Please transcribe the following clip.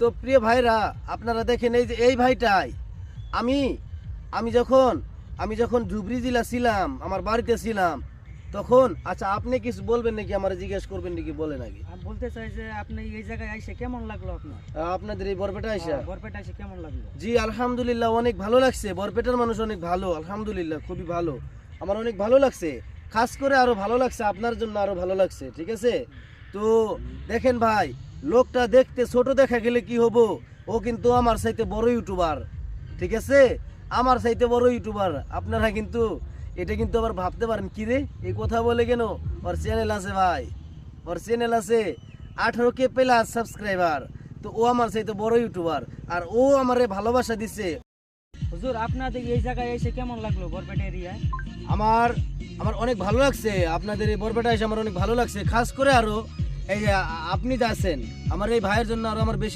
তো প্রিয় ভাইরা আপনারা দেখেন এই যে এই ভাইটাই। আমি আমি যখন আমি যখন ধুবড়ি জেলা ছিলাম আমার বাড়িতে ছিলাম তখন আচ্ছা আপনি কিছু বলবেন নাকি? আমার জিজ্ঞেস করবেন নাকি? বলে নাকি আমি বলতে চাই যে আপনি এই জায়গায় আইসে কেমন লাগল আপনার? আহ, আপনাদের এই বরপেটা আইসা? বরপেটা আইসে কেমন লাগল? জি আলহামদুলিল্লাহ অনেক ভালো লাগছে। বরপেটার মানুষ অনেক ভালো আলহামদুলিল্লাহ খুবই ভালো। আমার অনেক ভালো লাগছে। খাস করে আরও ভালো লাগছে আপনার জন্য আরও ভালো লাগছে ঠিক আছে? তো দেখেন ভাই লোকটা দেখতে ছোট দেখা গেলে কি হব? ও কিন্তু আমার চাইতে বড় ইউটিউবার। ঠিক আছে? আমার চাইতে বড় ইউটিউবার। আপনারা কিন্তু এটা কিন্তু আবার ভাবতে পারেন কি রে? এই কথা বলে কেন? ওর চ্যানেল আছে ভাই। ওর চ্যানেল আছে আঠারো কে প্লাস সাবস্ক্রাইবার তো ও আমার চাইতে বড় ইউটিউবার। আর ও আমারে ভালোবাসা দিছে। হুজুর আপনাদের এই জায়গায় এসে কেমন লাগল বরপেটা এরিয়ায়? আমার আমার অনেক ভালো লাগছে। আপনাদের এই বরপেটা এসে আমার অনেক ভালো লাগছে। খাস করে আরও এই আপনি যাচ্ছেন আমার এই ভাইয়ের জন্য আরও আমার বেশি